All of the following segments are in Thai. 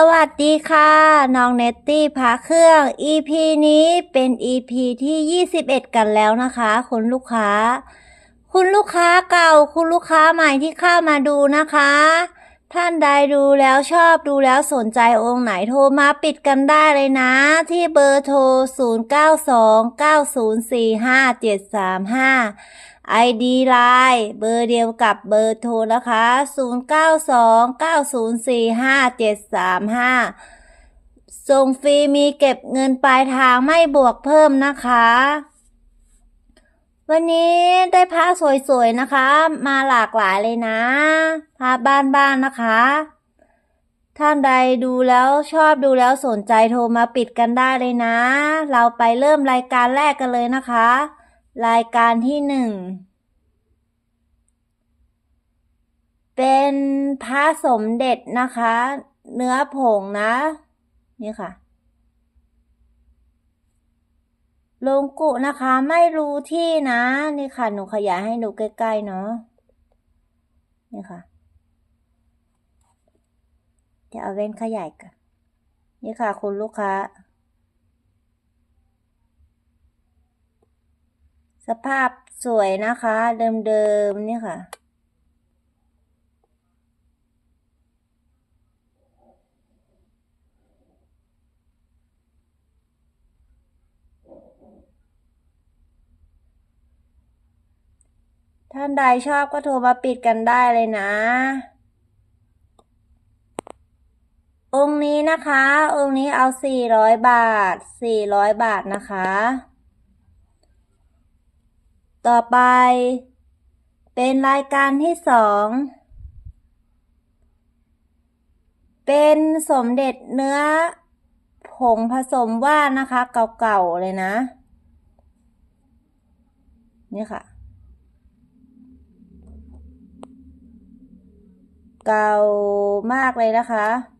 สวัสดีค่ะ น้องเนตตี้พาเครื่อง EP นี้เป็น EP ที่ 21 กันแล้วนะคะ คุณลูกค้า คุณลูกค้าเก่า คุณลูกค้าใหม่ที่เข้ามาดูนะคะ ท่านใดดูแล้วชอบดูแล้วสนใจองค์ไหนโทรมาปิดกันได้เลยนะ ที่เบอร์โทร 0929045735 ID Line เบอร์เดียวกับเบอร์โทรนะคะ 0929045735 ส่งฟรีมีเก็บเงินปลายทางไม่บวกเพิ่มนะคะ วันนี้ได้ผ้าสวยๆนะคะ มาหลากหลายเลยนะผ้าบ้านๆนะคะ ท่านใดดูแล้วชอบดูแล้วสนใจโทรมาปิดกันได้เลยนะ เราไปเริ่มรายการแรกกันเลยนะคะ รายการที่หนึ่ง เป็นพระสมเด็จนะคะ เนื้อผงนะ นี่ค่ะลงกุนะคะไม่รู้ที่นะ นี่ค่ะ หนูขยายให้ดูใกล้ๆเนาะนี่ค่ะจะเอาเว้นขยายกันนี่ค่ะ คุณลูกค้า สภาพสวยนะคะ เดิมๆนี่ค่ะท่านใดชอบก็โทรมาปิดกันได้เลยนะ องค์นี้นะคะ องค์นี้เอาสี่ร้อยบาทสี่ร้อยบาทนะคะ ต่อไป เป็นรายการที่สอง เป็นสมเด็จเนื้อ ผงผสมว่านนะคะ เก่าๆ เลยนะ นี่ค่ะ เก่ามากเลยนะคะ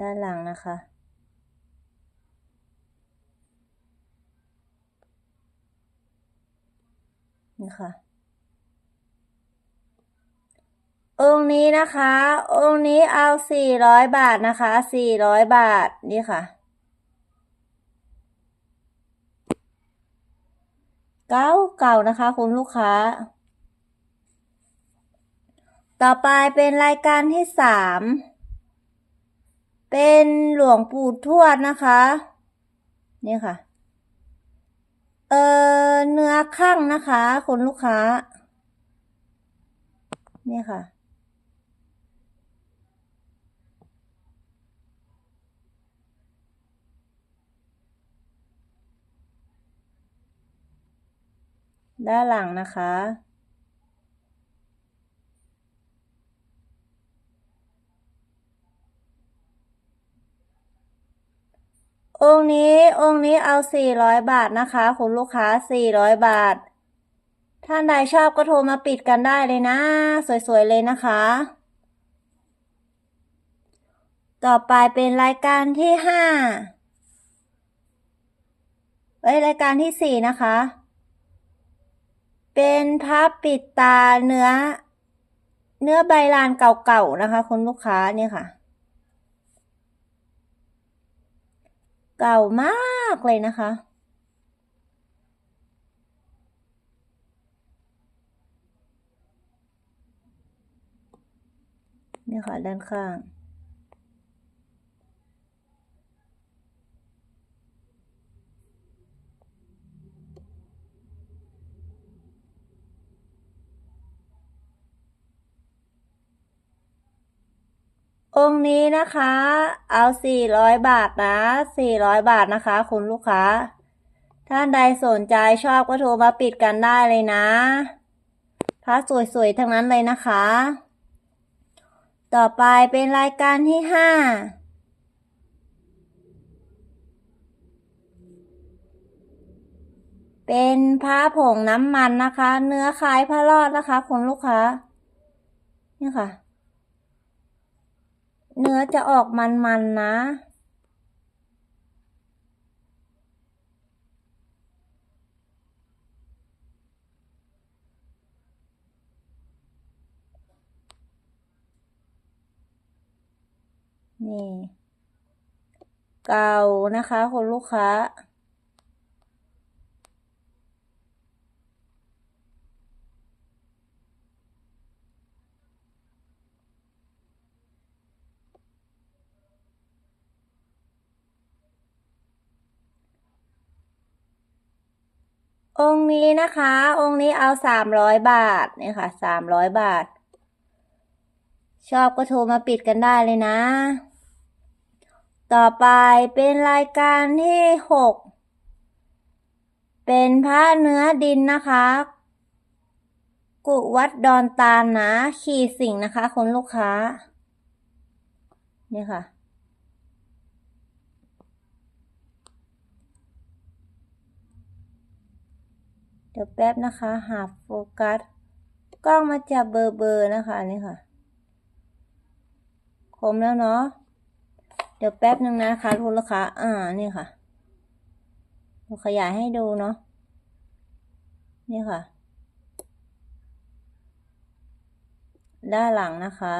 ด้านหลังนะคะ นี่ค่ะ องค์นี้นะคะ องค์นี้เอาสี่ร้อยบาทนะคะสี่ร้อยบาท นี่ค่ะเก่าเก่านะคะ คุณลูกค้า ต่อไปเป็นรายการที่สาม เป็นหลวงปู่ทวดนะคะ นี่ค่ะ เออเนื้อข้างนะคะคุณลูกค้า นี่ค่ะ ด้านหลังนะคะ องค์นี้องค์นี้เอาสี่ร้อยบาทนะคะ คุณลูกค้าสี่ร้อยบาท ท่านใดชอบก็โทรมาปิดกันได้เลยนะ สวยๆเลยนะคะ ต่อไปเป็นรายการที่ห้าเอ้ยรายการที่สี่นะคะ เป็นพับปิดตาเนื้อ เนื้อใบลานเก่าๆนะคะ คุณลูกค้าเนี่ยค่ะ เก่ามากเลยนะคะ นี่ค่ะด้านข้าง องค์นี้นะคะ เอาสี่ร้อยบาทนะสี่ร้อยบาทนะคะ คุณลูกค้า ท่านใดสนใจชอบก็โทรมาปิดกันได้เลยนะพระสวยๆทั้งนั้นเลยนะคะ ต่อไปเป็นรายการที่ห้าเป็นพระผงน้ำมันนะคะ เนื้อคล้ายพระรอดนะคะ คุณลูกค้า นี่ค่ะ เนื้อจะออกมันๆนะ นี่ เก่านะคะคุณลูกค้า องค์นี้นะคะ องค์นี้เอาสามร้อยบาทเนี่ยค่ะสามร้อยบาท ชอบก็โทรมาปิดกันได้เลยนะ ต่อไปเป็นรายการที่หกเป็นพระเนื้อดินนะคะ กุวัดดอนตาลนะ ขี่สิ่งนะคะคุณลูกค้า เนี่ยค่ะ เดี๋ยวแป๊บนะคะ หาโฟกัส กล้องมาจับเบอร์เบอร์นะคะนี่ค่ะ คมแล้วเนาะ เดี๋ยวแป๊บหนึ่งนะคะทุกลูกค้า อ่า นี่ค่ะขยายให้ดูเนาะ นี่ค่ะ ด้านหลังนะคะ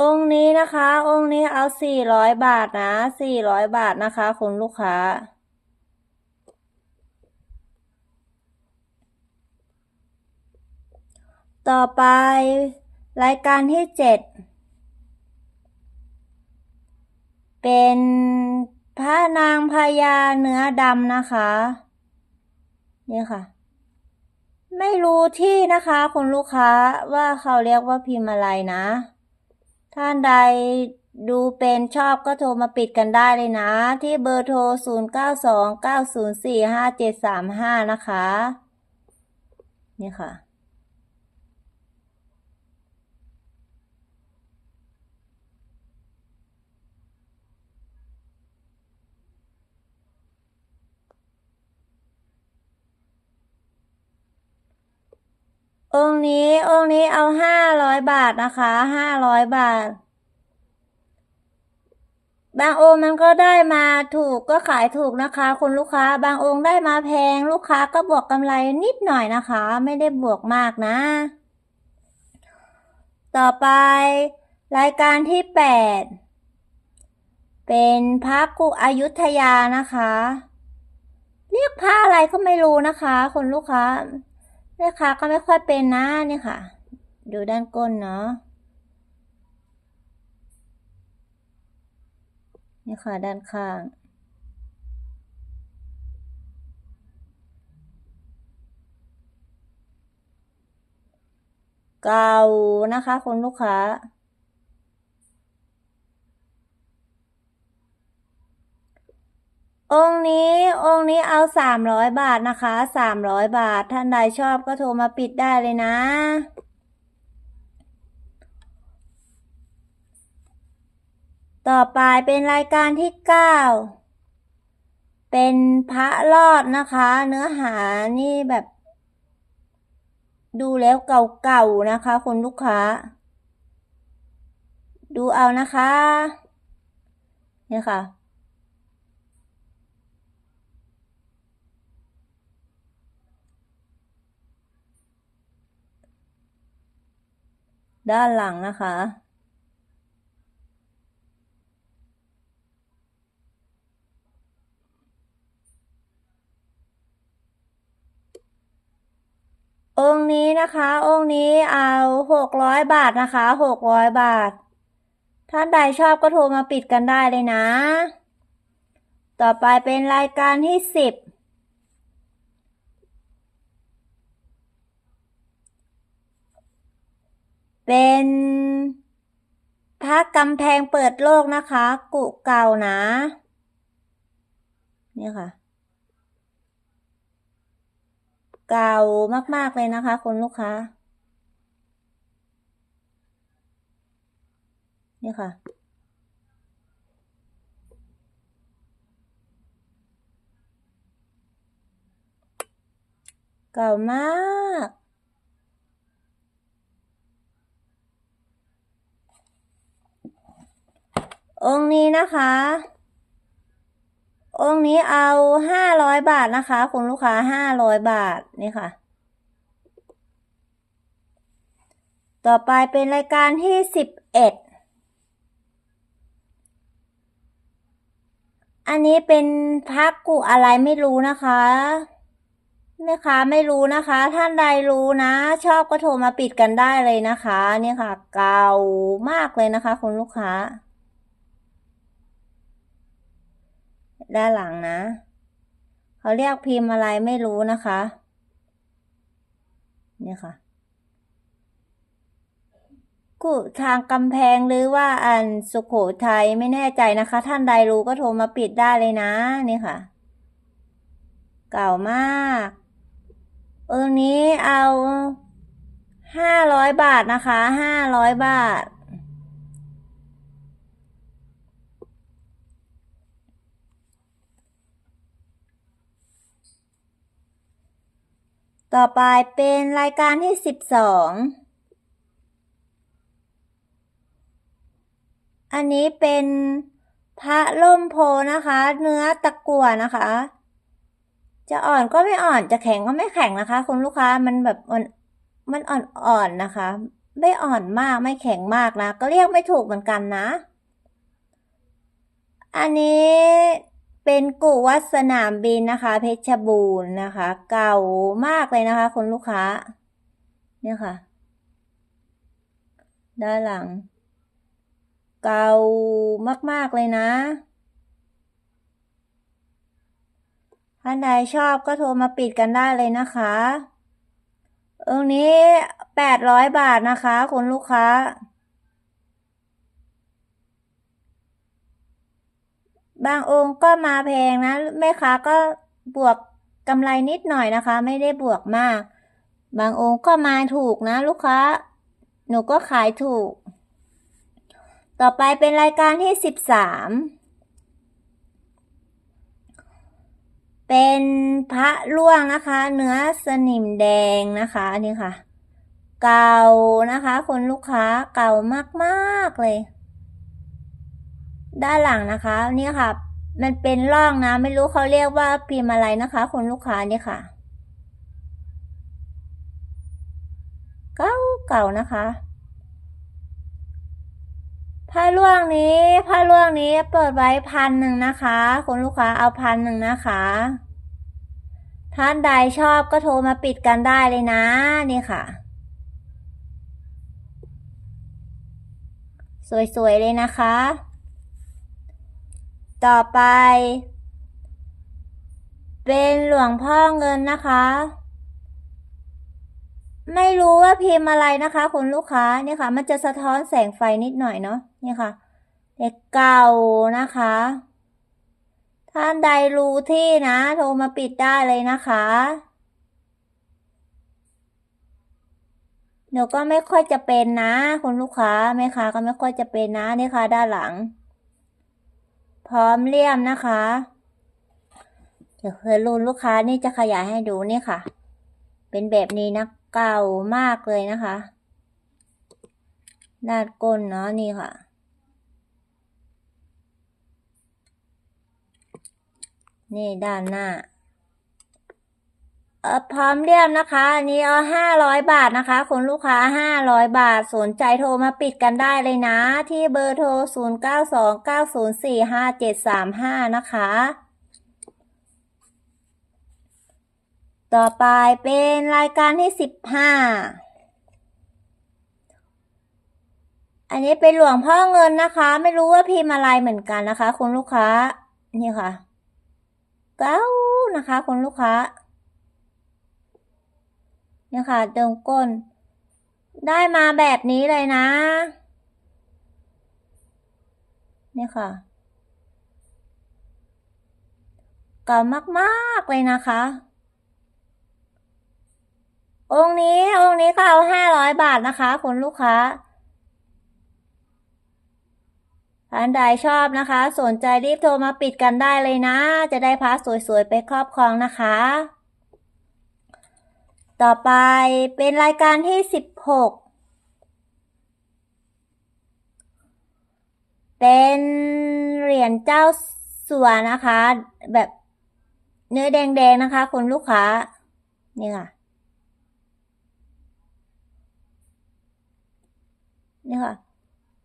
องค์นี้นะคะ องค์นี้เอาสี่ร้อยบาทนะสี่ร้อยบาทนะคะคุณลูกค้า ต่อไปรายการที่เจ็ดเป็นพระนางพญาเนื้อดำนะคะ นี่ค่ะ ไม่รู้ที่นะคะคุณลูกค้าว่าเขาเรียกว่าพิมพ์อะไรนะ ท่านใดดูเป็นชอบก็โทรมาปิดกันได้เลยนะ ที่เบอร์โทร 0929045735 นะคะ นี่ค่ะ องค์นี้องค์นี้เอาห้าร้อยบาทนะคะห้าร้อยบาท บางองค์มันก็ได้มาถูกก็ขายถูกนะคะ คุณลูกค้า บางองค์ได้มาแพง ลูกค้าก็บวกกำไรนิดหน่อยนะคะ ไม่ได้บวกมากนะ ต่อไปรายการที่แปดเป็นพระกุอยุธยานะคะ เรียกพระอะไรก็ไม่รู้นะคะคุณลูกค้า แม่ค้าก็ไม่ค่อยเป็นนะนี่ค่ะ ดูด้านก้นเนาะนี่ค่ะด้านข้าง เก่านะคะคุณลูกค้า องค์นี้องค์นี้เอาสามร้อยบาทนะคะสามร้อยบาท ท่านใดชอบก็โทรมาปิดได้เลยนะต่อไปเป็นรายการที่เก้าเป็นพระรอดนะคะ เนื้อหานี่แบบ ดูแล้วเก่าๆนะคะคุณลูกค้า ดูเอานะคะ เนี่ยค่ะ ด้านหลังนะคะ องค์นี้นะคะ องค์นี้เอาหกร้อยบาทนะคะหกร้อยบาท ท่านใดชอบก็โทรมาปิดกันได้เลยนะ ต่อไปเป็นรายการที่สิบ เป็นพระกำแพงเปิดโลกนะคะ กุเก่านะ นี่ค่ะ เก่ามาก ๆ เลยนะคะ คุณลูกค้า นี่ค่ะเก่ามาก องค์นี้นะคะ องค์นี้เอาห้าร้อยบาทนะคะ คุณลูกค้าห้าร้อยบาทนี่ค่ะ ต่อไปเป็นรายการที่สิบเอ็ดอันนี้เป็นพักกุอะไรไม่รู้นะคะแม่ค้าไม่รู้นะคะ ท่านใดรู้นะ ชอบก็โทรมาปิดกันได้เลยนะคะ เนี่ยค่ะ เก่ามากเลยนะคะ คุณลูกค้า ด้านหลังนะ เขาเรียกพิมพ์อะไรไม่รู้นะคะ นี่ค่ะกุทางกำแพงหรือว่าอันสุขโขทัยไม่แน่ใจนะคะ ท่านใดรู้ก็โทรมาปิดได้เลยนะ นี่ค่ะ เก่ามากเออนี้เอาห้าร้อยบาทนะคะห้าร้อยบาท ต่อไปเป็นรายการที่สิบสองอันนี้เป็นพระล่มโพนะคะ เนื้อตะกั่วนะคะ จะอ่อนก็ไม่อ่อนจะแข็งก็ไม่แข็งนะคะ คุณลูกค้ามันแบบมันมันอ่อนๆนะคะ ไม่อ่อนมากไม่แข็งมากนะ ก็เรียกไม่ถูกเหมือนกันนะ อันนี้ เป็นกุวัดสนามบินนะคะ เพชรบูรณ์นะคะ เก่ามากเลยนะคะคุณลูกค้า เนี่ยค่ะ ด้านหลัง เก่ามากๆเลยนะท่านใดชอบก็โทรมาปิดกันได้เลยนะคะองนี้แปดร้อยบาทนะคะคุณลูกค้า บางองค์ก็มาแพงนะแม่ค้าก็บวกกำไรนิดหน่อยนะคะ ไม่ได้บวกมาก บางองค์ก็มาถูกนะ ลูกค้า หนูก็ขายถูก ต่อไปเป็นรายการที่สิบสามเป็นพระล่วงนะคะ เนื้อสนิมแดงนะคะอันนี้ค่ะ เก่านะคะ คนลูกค้าเก่ามากๆเลย ด้านหลังนะคะ นี่ค่ะ มันเป็นร่องนะ ไม่รู้เขาเรียกว่าพิมพ์อะไรนะคะคนลูกค้านี่ค่ะ เก่าเก่านะคะ ผ้าล่วงนี้ผ้าล่วงนี้เปิดไว้พันหนึ่งนะคะคุณลูกค้าเอาพันหนึ่งนะคะท่านใดชอบก็โทรมาปิดกันได้เลยนะ นี่ค่ะ สวย ๆ เลยนะคะ ต่อไป เป็นหลวงพ่อเงินนะคะ ไม่รู้ว่าพิมพ์อะไรนะคะคุณลูกค้าเนี่ยค่ะ มันจะสะท้อนแสงไฟนิดหน่อยเนาะนี่ค่ะเด็กเก่านะคะ ท่านใดรู้ที่นะ โทรมาปิดได้เลยนะคะหนูก็ไม่ค่อยจะเป็นนะคุณลูกค้าแม่ค้าก็ไม่ค่อยจะเป็นนะนี่ค่ะด้านหลัง พร้อมเลี่ยมนะคะ เดี๋ยวเคยรุนลูกค้านี่จะขยายให้ดูนี่ค่ะ เป็นแบบนี้นะเก่ามากเลยนะคะด้านก้นเนาะนี่ค่ะ นี่ด้านหน้า เออพร้อมเรียบนะคะ อันนี้เอาห้าร้อยบาทนะคะคุณลูกค้าห้าร้อยบาทสนใจโทรมาปิดกันได้เลยนะ ที่เบอร์โทรศูนย์เก้าสองเก้าศูนย์สี่ห้าเจ็ดสามห้านะคะ ต่อไปเป็นรายการที่สิบห้าอันนี้เป็นหลวงพ่อเงินนะคะ ไม่รู้ว่าพิมพ์อะไรเหมือนกันนะคะ คุณลูกค้า นี่ค่ะ เก้านะคะ คุณลูกค้า เนี่ยค่ะเติมก้น ได้มาแบบนี้เลยนะ เนี่ยค่ะเก่ามากๆเลยนะคะ องค์นี้องค์นี้ก็เอาห้าร้อยบาทนะคะคุณลูกค้าท่านใดชอบนะคะ สนใจรีบโทรมาปิดกันได้เลยนะ จะได้พาสวยๆ ไปครอบครองนะคะ ต่อไปเป็นรายการที่สิบหกเป็นเหรียญเจ้าสัวนะคะ แบบเนื้อแดงๆนะคะคุณลูกค้า นี่ค่ะ นี่ค่ะ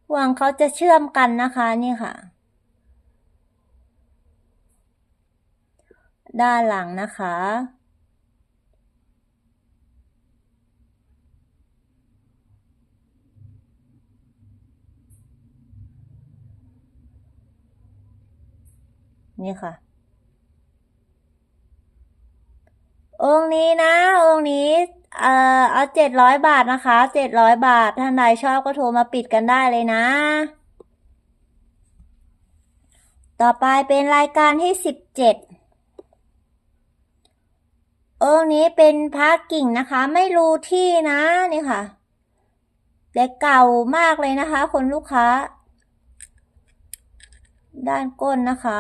ห่วงเขาจะเชื่อมกันนะคะนี่ค่ะ ด้านหลังนะคะ นี่ค่ะ องค์นี้นะ องค์นี้เอ่อเอาเจ็ดร้อยบาทนะคะเจ็ดร้อยบาทท่านใดชอบก็โทรมาปิดกันได้เลยนะ ต่อไปเป็นรายการที่สิบเจ็ดองค์นี้เป็นพระกิ่งนะคะ ไม่รู้ที่นะนี่ค่ะแต่เก่ามากเลยนะคะ คนลูกค้า ด้านก้นนะคะ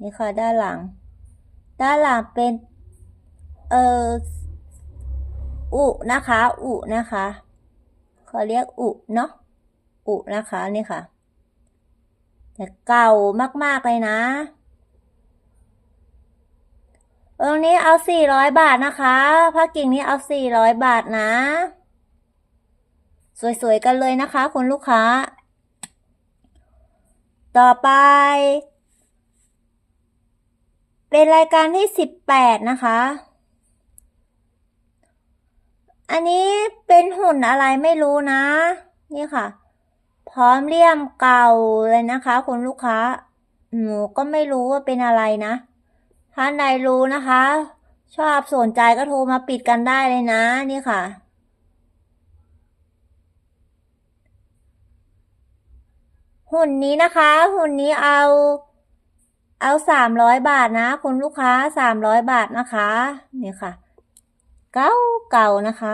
นี่ค่ะด้านหลัง ด้านหลังเป็นเอออุนะคะ อุนะคะเขาเรียกอุเนาะอุนะคะนี่ค่ะ แต่เก่ามากๆเลยนะองนี้เอาสี่ร้อยบาทนะคะผ้ากิ่งนี้เอาสี่ร้อยบาทนะ สวยๆกันเลยนะคะ คุณลูกค้า ต่อไป เป็นรายการที่สิบแปดนะคะ อันนี้เป็นหุ่นอะไรไม่รู้นะ นี่ค่ะ พร้อมเลี่ยมเก่าเลยนะคะคุณลูกค้า หนูก็ไม่รู้ว่าเป็นอะไรนะท่านใดรู้นะคะ ชอบสนใจก็โทรมาปิดกันได้เลยนะ นี่ค่ะหุ่นนี้นะคะ หุ่นนี้เอา เอาสามร้อยบาทนะคุณลูกค้าสามร้อยบาทนะคะนี่ค่ะ เก่าเก่านะคะ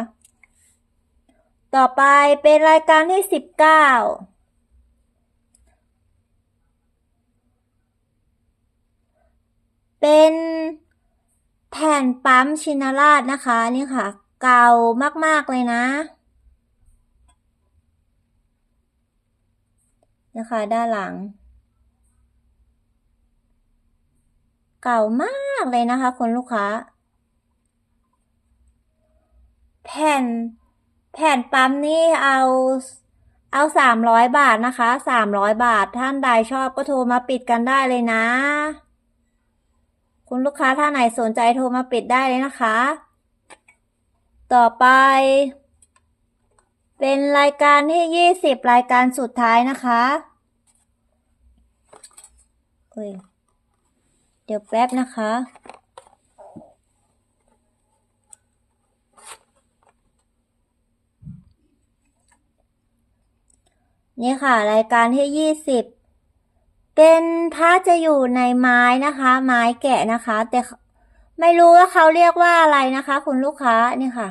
ต่อไปเป็นรายการที่สิบเก้าเป็นแผ่นปั๊มชินราชนะคะนี่ค่ะ เก่ามากๆเลยนะนะคะด้านหลัง เก่ามากเลยนะคะคุณลูกค้า แผ่น แผ่นปั๊มนี่เอาเอาสามร้อยบาทนะคะสามร้อยบาทท่านใดชอบก็โทรมาปิดกันได้เลยนะ คุณลูกค้าท่านไหนสนใจโทรมาปิดได้เลยนะคะ ต่อไป เป็นรายการที่ยี่สิบรายการสุดท้ายนะคะเอ้ย เดี๋ยวแป๊บนะคะ นี่ค่ะ รายการที่ยี่สิบเป็นพระจะอยู่ในไม้นะคะ ไม้แกะนะคะ แต่ไม่รู้ว่าเขาเรียกว่าอะไรนะคะ คุณลูกค้านี่ค่ะ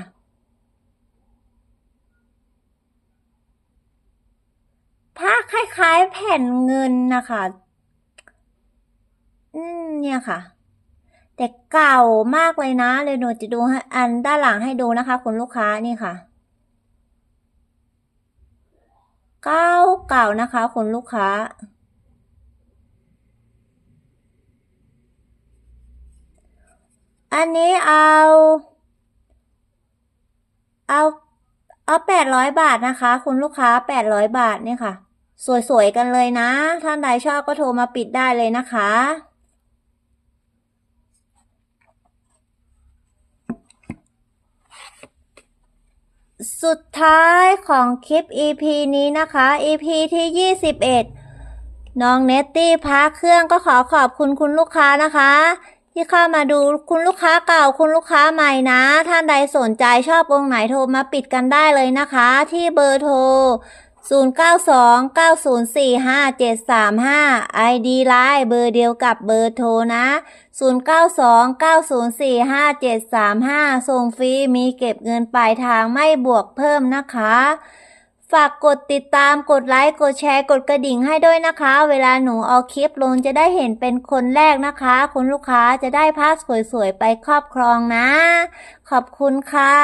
ผ้าคล้ายๆแผ่นเงินนะคะ อืม เนี่ยค่ะ แต่เก่ามากเลยนะเลยหนูจะดูอันด้านหลังให้ดูนะคะ คุณลูกค้านี่ค่ะ เก่าเก่านะคะ คุณลูกค้าอันนี้เอา เอาเอาแปดร้อยบาทนะคะ คุณลูกค้าแปดร้อยบาทเนี่ยค่ะ สวย ๆ กันเลยนะ ท่านใดชอบก็โทรมาปิดได้เลยนะคะ สุดท้ายของคลิป EP นี้นะคะ EP ที่ 21 น้องเนตตี้พักเครื่องก็ขอขอบคุณคุณลูกค้านะคะ ที่เข้ามาดูคุณลูกค้าเก่าคุณลูกค้าใหม่นะ ท่านใดสนใจชอบองค์ไหนโทรมาปิดกันได้เลยนะคะ ที่เบอร์โทร 0929045735 ID ไลน์เบอร์เดียวกับเบอร์โทรนะ 0929045735 ส่งฟรีมีเก็บเงินปลายทางไม่บวกเพิ่มนะคะ ฝากกดติดตามกดไลค์กดแชร์กดกระดิ่งให้ด้วยนะคะ เวลาหนูเอาคลิปลงจะได้เห็นเป็นคนแรกนะคะ คุณลูกค้าจะได้ภาพสวยๆ ไปครอบครองนะ ขอบคุณค่ะ